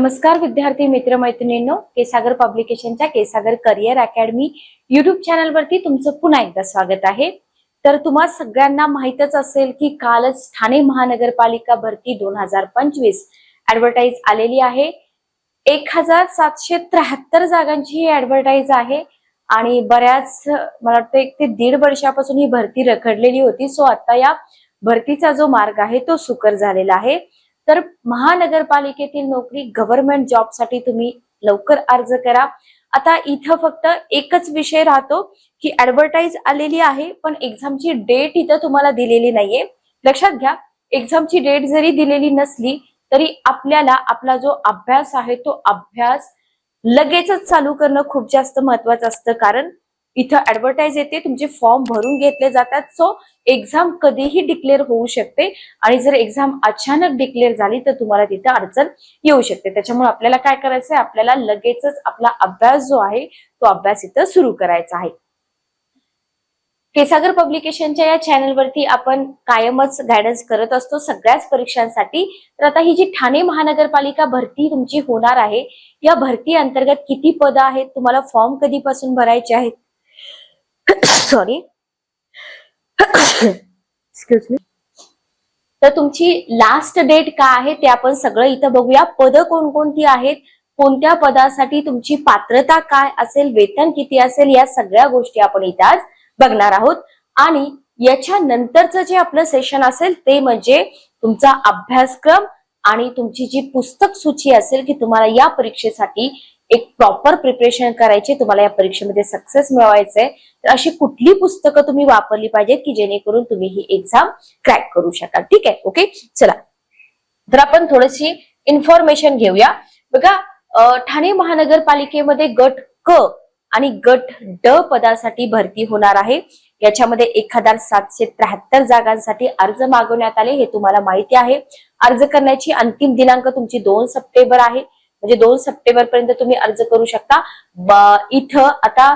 नमस्कार विद्यार्थी मित्र मैत्रिणींनो केसागर पब्लिकेशनच्या केसागर करिअर अकॅडमी युट्यूब चॅनलवरती तुमचं पुन्हा एकदा स्वागत आहे. तर तुम्हा सगळ्यांना माहितच असेल की कालच ठाणे महानगरपालिका भरती दोन हजार पंचवीस ऍडव्हर्टाईज आलेली आहे. एक हजार सातशे त्र्याहत्तर जागांची ही ऍडव्हर्टाईज आहे आणि बऱ्याच मला वाटतं एक ते दीड वर्षापासून ही भरती रखडलेली होती. सो आता या भरतीचा जो मार्ग आहे तो सुकर झालेला आहे. तर महानगरपालिकेतील नोकरी गव्हर्नमेंट जॉबसाठी तुम्ही लवकर अर्ज करा. आता इथं फक्त एकच विषय राहतो की ऍडव्हर्टाईज आलेली आहे पण एक्झामची डेट इथं तुम्हाला दिलेली नाहीये. लक्षात घ्या एक्झामची डेट जरी दिलेली नसली तरी आपल्याला आपला जो अभ्यास आहे तो अभ्यास लगेचच चालू करणं खूप जास्त महत्वाचं असतं. कारण इथं ऍडव्हर्टाईज येते तुमचे फॉर्म भरून घेतले जातात. सो एक्झाम कधीही डिक्लेअर होऊ शकते. आणि जर एक्झाम अचानक डिक्लेअर झाली तर तुम्हाला तिथं अडचण येऊ शकते. त्याच्यामुळे आपल्याला काय करायचंय? आपल्याला लगेचच आपला अभ्यास जो आहे तो अभ्यास इथं सुरू करायचा आहे. केसागर पब्लिकेशनच्या या चॅनलवरती आपण कायमच गायडन्स करत असतो सगळ्याच परीक्षांसाठी. तर आता ही जी ठाणे महानगरपालिका भरती तुमची होणार आहे या भरती अंतर्गत किती पदं आहेत? तुम्हाला फॉर्म कधीपासून भरायचे आहेत? सॉरी एक्सक्यूज मी तर तुमची लास्ट डेट काय आहे ते आपण सगळं इथं बघूया. पदं कोणकोणती आहेत? कोणत्या पदासाठी तुमची पात्रता काय असेल? वेतन किती असेल? या सगळ्या गोष्टी आपण इथं आज बघणार आहोत. आणि याच्या नंतरचं जे आपलं सेशन असेल ते म्हणजे तुमचा अभ्यासक्रम आणि तुमची जी पुस्तक सूची असेल की तुम्हाला या परीक्षेसाठी एक प्रॉपर प्रिपरेशन करायची तुम्हाला या परीक्षेमध्ये सक्सेस मिळवायचंय. तर अशी कुठली पुस्तकं तुम्ही वापरली पाहिजेत की जेणेकरून तुम्ही ही एक्झाम क्रॅक करू शकाल. ठीक आहे? ओके चला. तर आपण थोडीशी इन्फॉर्मेशन घेऊया. बघा ठाणे महानगरपालिकेमध्ये गट क आणि गट ड पदासाठी भरती होणार आहे. याच्यामध्ये एक हजार सातशे त्र्याहत्तर जागांसाठी अर्ज मागवण्यात आले हे तुम्हाला माहिती आहे. अर्ज करण्याची अंतिम दिनांक तुमची दोन सप्टेंबर आहे. म्हणजे दोन सप्टेंबर पर्यंत तुम्ही अर्ज करू शकता. इथं आता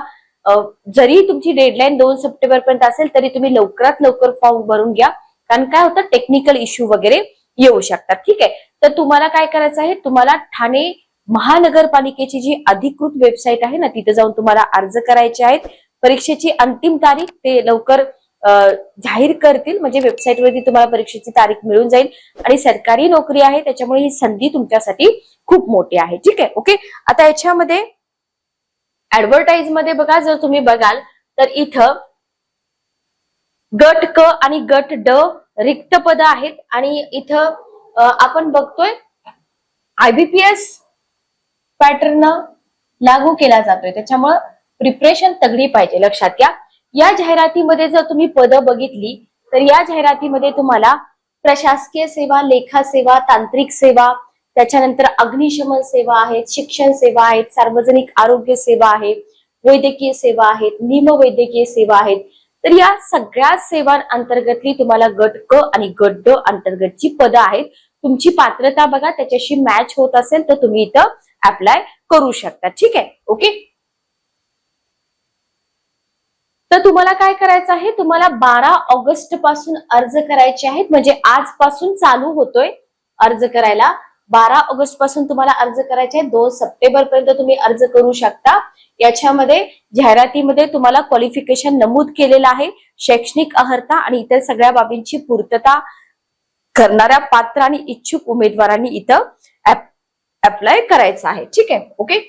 जरी तुमची डेडलाईन दोन सप्टेंबर पर्यंत असेल तरी तुम्ही लवकरात लवकर फॉर्म भरून घ्या. कारण काय होतं? टेक्निकल इश्यू वगैरे येऊ शकतात. ठीक आहे? तर तुम्हाला काय करायचं आहे? तुम्हाला ठाणे महानगरपालिकेची जी अधिकृत वेबसाईट आहे ना तिथे जाऊन तुम्हाला अर्ज करायचे आहेत. परीक्षेची अंतिम तारीख ते लवकर जाहीर करतील. म्हणजे वेबसाईट वरती तुम्हाला परीक्षेची तारीख मिळून जाईल. आणि सरकारी नोकरी आहे त्याच्यामुळे ही संधी तुमच्यासाठी खूप मोठी आहे. ठीक आहे? ओके आता याच्यामध्ये ऍडव्हर्टाइजमध्ये बघा जर तुम्ही बघाल तर इथं गट क आणि गट ड रिक्त पद आहेत. आणि इथं आपण बघतोय आयबीपीएस पॅटर्न लागू केला जातोय. त्याच्यामुळं प्रिपरेशन तगडी पाहिजे लक्षात घ्या. या जाहिरातीमध्ये जर तुम्ही पदं बघितली तर या जाहिरातीमध्ये तुम्हाला प्रशासकीय सेवा लेखा सेवा तांत्रिक सेवा त्याच्यानंतर अग्निशमन सेवा आहेत शिक्षण सेवा आहेत सार्वजनिक आरोग्य सेवा आहे वैद्यकीय सेवा आहेत निमवैद्यकीय सेवा आहेत. तर या सगळ्या सेवा अंतर्गतली तुम्हाला गट क आणि गट ड अंतर्गतची पदं आहेत. तुमची पात्रता बघा त्याच्याशी मॅच होत असेल तर तुम्ही इथं अप्लाय करू शकता. ठीक आहे? ओके तर तुम्हाला काय करायचं आहे? तुम्हाला बारा ऑगस्टपासून अर्ज करायचे आहेत. म्हणजे आजपासून चालू होतोय अर्ज करायला. बारा ऑगस्टपासून तुम्हाला अर्ज करायचे आहे दोन सप्टेंबर पर्यंत तुम्ही अर्ज करू शकता. याच्यामध्ये जाहिरातीमध्ये तुम्हाला क्वालिफिकेशन नमूद केलेलं आहे. शैक्षणिक अर्हता आणि इतर सगळ्या बाबींची पूर्तता करणाऱ्या पात्र आणि इच्छुक उमेदवारांनी इथं अप्लाय करायचं आहे. ठीक आहे? ओके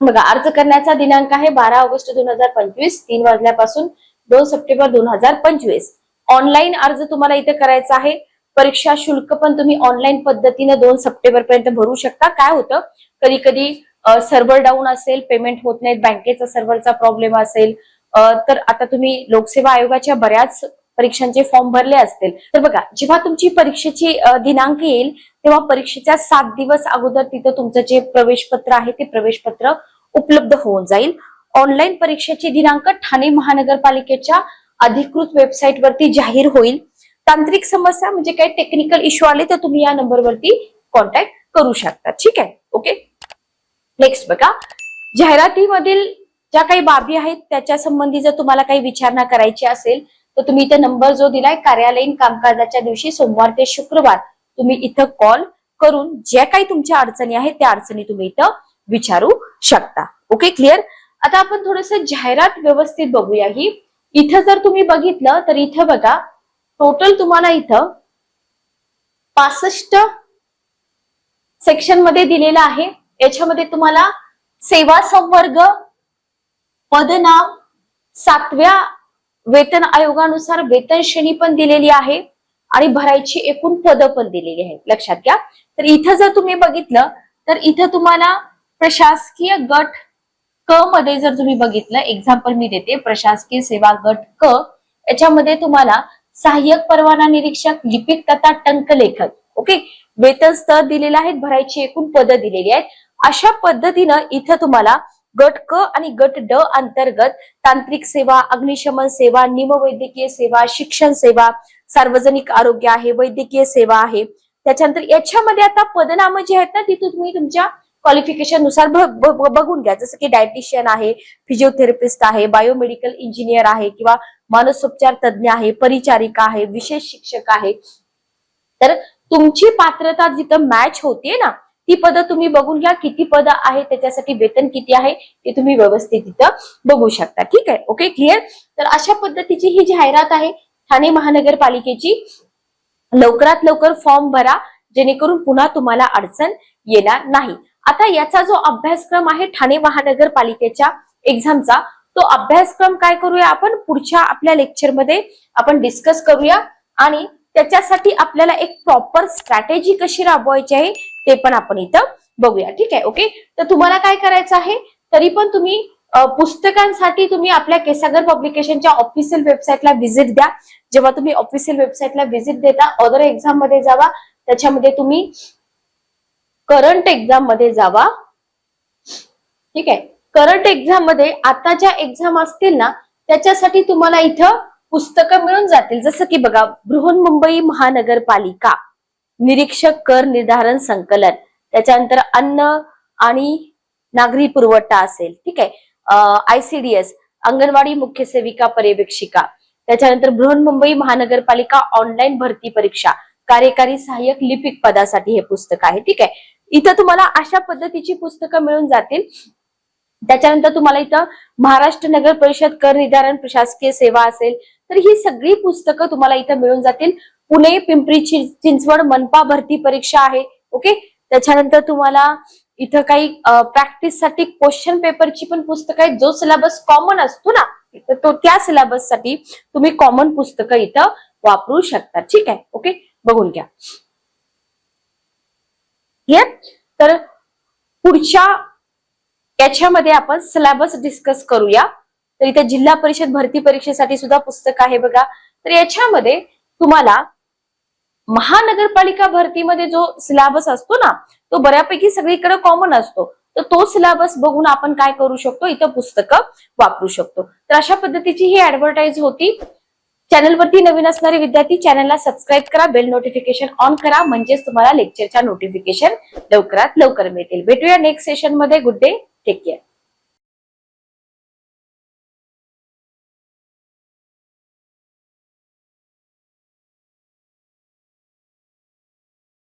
बघा अर्ज करण्याचा दिनांक आहे बारा ऑगस्ट दोन हजार पंचवीस. तीन वाजल्यापासून दोन सप्टेंबर दोन हजार पंचवीस. ऑनलाईन अर्ज तुम्हाला इथे करायचा आहे. परीक्षा शुल्क पण तुम्ही ऑनलाईन पद्धतीने दोन सप्टेंबर पर्यंत भरू शकता. काय होतं? कधी कधी सर्व्हर डाऊन असेल पेमेंट होत नाहीत बँकेचा सर्व्हरचा प्रॉब्लेम असेल तर आता तुम्ही लोकसेवा आयोगाच्या बऱ्याच परीक्षांचे फॉर्म भरले असतील. तर बघा जेव्हा तुमची परीक्षेची दिनांक येईल तेव्हा परीक्षेच्या सात दिवस अगोदर तिथं तुमचं जे प्रवेशपत्र आहे ते प्रवेशपत्र उपलब्ध होऊन जाईल. ऑनलाईन परीक्षेची दिनांक ठाणे महानगरपालिकेच्या अधिकृत वेबसाईट वरती जाहीर होईल. तांत्रिक समस्या म्हणजे काही टेक्निकल इश्यू आले तर तुम्ही या नंबरवरती कॉन्टॅक्ट करू शकता. ठीक आहे? ओके नेक्स्ट बघा. जाहिरातीमधील ज्या काही बाबी आहेत त्याच्या संबंधी जर तुम्हाला काही विचारणा करायची असेल तर तुम्ही इथं नंबर जो दिलाय कार्यालयीन कामकाजाच्या दिवशी सोमवार ते शुक्रवार तुम्ही इथं कॉल करून ज्या काही तुमच्या अडचणी आहेत त्या अडचणी तुम्ही इथं विचारू शकता. ओके क्लिअर आता आपण थोडस जाहिरात व्यवस्थित बघूया ही. इथं जर तुम्ही बघितलं तर इथं बघा टोटल तुम्हाला इथं पासष्ट सेक्शनमध्ये दिलेलं आहे. याच्यामध्ये तुम्हाला सेवा संवर्ग पदनाम सातव्या वेतन आयोगानुसार वेतन श्रेणी पण दिलेली आहे आणि भरायची एकूण पदं पण दिलेली आहेत. लक्षात घ्या. तर इथं जर तुम्ही बघितलं तर इथं तुम्हाला प्रशासकीय गट क मध्ये जर तुम्ही बघितलं एक्झाम्पल मी देते. प्रशासकीय सेवा गट क याच्यामध्ये तुम्हाला सहाय्यक परवाना निरीक्षक लिपिक तथा टंक लेखक. ओके वेतन स्तर दिलेलं आहे भरायची एकूण पदं दिलेली आहेत. अशा पद्धतीनं इथं तुम्हाला गट क आणि गट ड अंतर्गत तांत्रिक सेवा अग्निशमन सेवा निमवैद्यकीय सेवा शिक्षण सेवा सार्वजनिक आरोग्य आहे वैद्यकीय सेवा आहे. त्याच्यानंतर याच्यामध्ये आता पदनामं जी आहेत ना ती तुम्ही तुमच्या क्वालिफिकेशननुसार बघून घ्या. जसं की डायटिशियन आहे फिजिओथेरपिस्ट आहे बायोमेडिकल इंजिनियर आहे किंवा मानसोपचार तज्ज्ञ आहे परिचारिका आहे विशेष शिक्षक आहे. तर तुमची पात्रता जिथं मॅच होते ना ती पद तुम्ही बघून घ्या. किती पद आहेत त्याच्यासाठी वेतन किती आहे ते तुम्ही व्यवस्थित तिथं बघू शकता. ठीक आहे? ओके क्लिअर तर अशा पद्धतीची ही जाहिरात आहे. ठाणे महानगरपालिकेची. लवकरात लवकर फॉर्म भरा जेणेकरून पुन्हा तुम्हाला अडचण येणार नाही. आता याचा जो अभ्यासक्रम आहे ठाणे महानगरपालिकेच्या एक्झामचा तो अभ्यासक्रम काय करूया आपण? पुढच्या आपल्या लेक्चरमध्ये आपण डिस्कस करूया आणि त्याच्यासाठी आपल्याला एक प्रॉपर स्ट्रॅटेजी कशी राबवायची आहे ते पण आपण इथं बघूया. ठीक आहे? ओके तर तुम्हाला काय करायचं आहे? तरी पण तुम्ही पुस्तकांसाठी तुम्ही आपल्या केसागर पब्लिकेशनच्या ऑफिशियल वेबसाईटला व्हिजिट द्या. जेव्हा तुम्ही ऑफिशियल वेबसाईटला व्हिजिट देता अदर एक्झाममध्ये जावा. त्याच्यामध्ये तुम्ही करंट एक्झाममध्ये जावा. ठीक आहे? करंट एक्झाममध्ये आता ज्या एक्झाम असतील ना त्याच्यासाठी तुम्हाला इथं पुस्तकं मिळून जातील. जसं की बघा बृहन्मुंबई महानगरपालिका निरीक्षक कर निर्धारण संकलन. त्याच्यानंतर अन्न आणि नागरी पुरवठा असेल. ठीक आहे? आयसीडीएस अंगणवाडी मुख्य सेविका पर्यवेक्षिका. त्याच्यानंतर बृहन्मुंबई महानगरपालिका ऑनलाईन भरती परीक्षा. कार्यकारी सहाय्यक लिपिक पदासाठी हे पुस्तक आहे. ठीक आहे? इथं तुम्हाला अशा पद्धतीची पुस्तकं मिळून जातील. त्याच्यानंतर तुम्हाला इथं महाराष्ट्र नगर परिषद कर निर्धारण प्रशासकीय सेवा असेल तर ही सगळी पुस्तकं तुम्हाला इथं मिळून जातील. पुणे पिंपरी चिंचवड मनपा भरती परीक्षा आहे ओके? त्याच्यानंतर तुम्हाला इथं काही प्रॅक्टिससाठी क्वेश्चन पेपरची पण पुस्तकं आहेत जो सिलेबस कॉमन असतो ना तो त्या सिलेबससाठी तुम्ही कॉमन पुस्तकं इथं वापरू शकता. ठीक आहे ओके? बघून घ्या. क्लिअर तर पुढच्या याच्यामध्ये आपण सिलेबस डिस्कस करूया. तर इथे जिल्हा परिषद भरती परीक्षेसाठी सुद्धा पुस्तक आहे बघा. तर याच्यामध्ये तुम्हाला महानगरपालिका भरतीमध्ये जो सिलेबस असतो ना तो बऱ्यापैकी सगळीकडे कॉमन असतो. तर तो सिलेबस बघून आपण काय करू शकतो? इथं पुस्तकं वापरू शकतो. तर अशा पद्धतीची ही ऍडव्हर्टाईज होती. चॅनलवरती नवीन असणारे विद्यार्थी चॅनलला सबस्क्राईब करा बेल नोटिफिकेशन ऑन करा म्हणजेच तुम्हाला लेक्चरच्या नोटिफिकेशन लवकरात लवकर मिळतील. भेटूया नेक्स्ट सेशनमध्ये. Good day. Take care.